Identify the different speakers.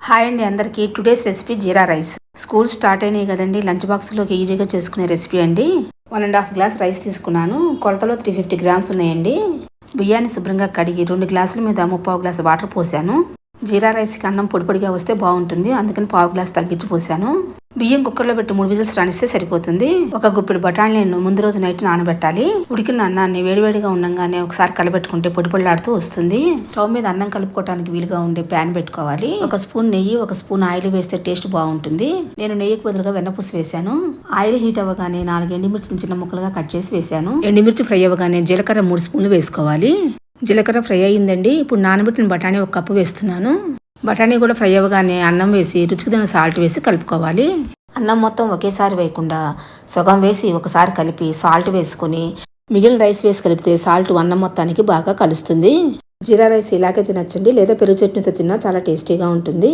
Speaker 1: Hi అండి అందరికీ. Today's recipe jeera rice. School start అయినాయి కదండి. లంచ్ బాక్స్లోకి ఈజీగా చేసుకునే రెసిపీ అండి. One and half glass rice తీసుకున్నాను. కొలతలో త్రీ ఫిఫ్టీ గ్రామ్స్ ఉన్నాయండి. బియ్యాన్ని శుభ్రంగా కడిగి రెండు గ్లాసుల మీద ముప్పావు గ్లాస్ వాటర్ పోసాను. జీరా రైస్కి అన్నం పొడిపొడిగా వస్తే బాగుంటుంది. అందుకని పావు గ్లాస్ తగ్గించి పోసాను. బియ్యం కుక్కర్లో పెట్టి మూడు విజిల్స్ రాణిస్తే సరిపోతుంది. ఒక గుప్పిడి బఠానీలను ముందు రోజు నైట్ నానబెట్టాలి. ఉడికిన అన్నాన్ని వేడివేడిగా ఉండగానే ఒకసారి కలబెట్టుకుంటే పొడి పొడిలాడుతూ వస్తుంది. స్టవ్ మీద అన్నం కలుపుకోవడానికి వీలుగా ఉండే ప్యాన్ పెట్టుకోవాలి. ఒక స్పూన్ నెయ్యి ఒక స్పూన్ ఆయిల్ వేస్తే టేస్ట్ బాగుంటుంది. నేను నెయ్యికి బదులుగా వెన్నపూసి వేశాను. ఆయిల్ హీట్ అవ్వగానే నాలుగు ఎండుమిర్చిని చిన్న ముక్కలుగా కట్ చేసి వేశాను. ఎండుమిర్చి ఫ్రై అవ్వగానే జీలకర్ర మూడు స్పూన్లు వేసుకోవాలి. జీలకర్ర ఫ్రై అయ్యిందండి. ఇప్పుడు నానబెట్టిన బఠానీ ఒక కప్పు వేస్తున్నాను. బఠానీ కూడా ఫ్రై అవ్వగానే అన్నం వేసి రుచికి సాల్ట్ వేసి కలుపుకోవాలి. అన్నం మొత్తం ఒకేసారి వేయకుండా సగం వేసి ఒకసారి కలిపి సాల్ట్ వేసుకొని మిగిలిన రైస్ వేసి కలిపితే సాల్ట్ అన్నం మొత్తానికి బాగా కలుస్తుంది. జీరా రైస్ ఇలాగే తినచ్చండి లేదా పెరుగు చట్నీతో తిన్నా చాలా టేస్టీగా ఉంటుంది.